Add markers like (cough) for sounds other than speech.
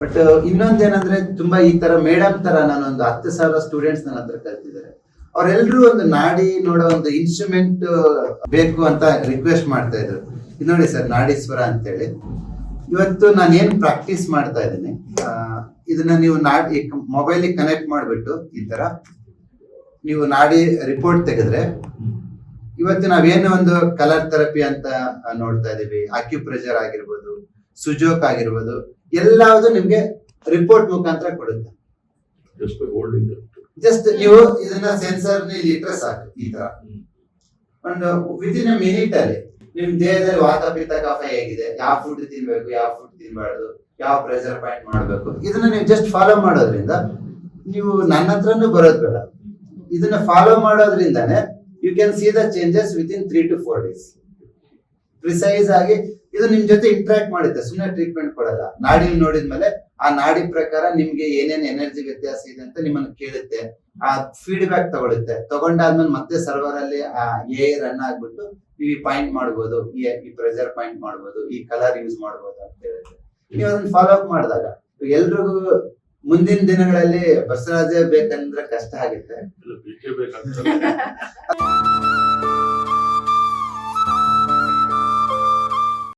But ಇನ್ನೊಂದೇನಂದ್ರೆ ತುಂಬಾ ಈ ತರ ಮೇಡಮ್ ತರ ನಾನೊಂದು ಹತ್ತು ಸಾವಿರ ಸ್ಟೂಡೆಂಟ್ಸ್ ನನ್ನ ಹತ್ರ ಕಲ್ತಿದ್ದಾರೆ ಅವರೆಲ್ಲರೂ ಒಂದು ನಾಡಿ ನೋಡೋ ಒಂದು ಇನ್ಸ್ಟ್ರೂಮೆಂಟ್ ಬೇಕು ಅಂತ ರಿಕ್ವೆಸ್ಟ್ ಮಾಡ್ತಾ ಇದ್ರು. ಇದು ನೋಡಿ ಸರ್, ನಾಡೀಶ್ವರ ಅಂತೇಳಿ. ಇವತ್ತು ನಾನು ಏನ್ ಪ್ರಾಕ್ಟೀಸ್ ಮಾಡ್ತಾ ಇದ್ದೀನಿ ಇದನ್ನ ನೀವು ನಾಡಿ ಮೊಬೈಲ್ ಕನೆಕ್ಟ್ ಮಾಡಿಬಿಟ್ಟು ಈ ತರ ನೀವು ನಾಡಿ ರಿಪೋರ್ಟ್ ತೆಗೆದ್ರೆ, ಇವತ್ತು ನಾವೇನು ಒಂದು ಕಲರ್ ಥೆರಪಿ ಅಂತ ನೋಡ್ತಾ ಇದೀವಿ. ಅಕ್ಯುಪ್ರೆಷರ್ ಆಗಿರ್ಬೋದು ಸುಜೋಕ್ ಆಗಿರ್ಬೋದು ಎಲ್ಲಾವುದು ನಿಮ್ಗೆ ರಿಪೋರ್ಟ್ ಮುಖಾಂತರ ಕೊಡುತ್ತೆ. ಜಸ್ಟ್ ನೀವು ಇದನ್ನ ಸೆನ್ಸರ್ ಇಟ್ರೆ ಸಾಕು ಈ ತರ. ಒಂದು ವಿತ್ ಇನ್ ಮಿನಿಟ್ ಅಲ್ಲಿ ನಿಮ್ ದೇಹದಲ್ಲಿ ವಾತ ಪಿತ್ತ ಕಫ ಹೇಗಿದೆ ಯಾವ ಫುಡ್ ತಿನ್ಬೇಕು ಯಾವ ಫುಡ್ ತಿನ್ಬಾರ್ದು ಯಾವ ಪ್ರೆಷರ್ ಪಾಯಿಂಟ್ ಮಾಡ್ಬೇಕು ಇದನ್ನ ನೀವು ಜಸ್ಟ್ ಫಾಲೋ ಮಾಡೋದ್ರಿಂದ ನೀವು ನನ್ನ ಹತ್ರನೂ ಬರೋದು ಬೇಡ. ಇದನ್ನ follow ಮಾಡೋದ್ರಿಂದಾನೆ you can see the changes within three to four days precise ಆಗಿ ಇದು ನಿಮ್ ಜೊತೆ ಇಂಟ್ರಾಕ್ಟ್ ಮಾಡುತ್ತೆ ಸುಮ್ಮನೆ ಟ್ರೀಟ್ಮೆಂಟ್ ಕೊಡಲ್ಲ. ನಾಡಿ ನೋಡಿದ್ಮೇಲೆ ಆ ನಾಡಿ ಪ್ರಕಾರ ನಿಮ್ಗೆ ಏನೇನ್ ಎನರ್ಜಿ ವ್ಯತ್ಯಾಸ ಇದೆ ಅಂತ ನಿಮ್ಮನ್ನ ಕೇಳುತ್ತೆ. ಆ ಫೀಡ್ಬ್ಯಾಕ್ ತಗೊಳುತ್ತೆ. ತಗೊಂಡಾದ್ಮೇಲೆ ಮತ್ತೆ ಸರ್ವರ್ ಅಲ್ಲಿ ಆ ಎ ರನ್ ಆಗ್ಬಿಟ್ಟು ನೀವು ಈ ಪಾಯಿಂಟ್ ಮಾಡ್ಬೋದು ಈ ಪ್ರೆಸರ್ ಪ್ರೆಷರ್ ಪಾಯಿಂಟ್ ಮಾಡ್ಬೋದು ಈ ಕಲರ್ ಯೂಸ್ ಮಾಡ್ಬೋದು ಅಂತ ಹೇಳುತ್ತೆ. ನೀವು ಅದನ್ನ ಫಾಲೋ ಅಪ್ ಮಾಡಿದಾಗ ಎಲ್ರಿಗೂ ಮುಂದಿನ ದಿನಗಳಲ್ಲಿ ಬಸವರಾಜ ಬೇಕಂದ್ರೆ ಕಷ್ಟ ಆಗುತ್ತೆ. (laughs)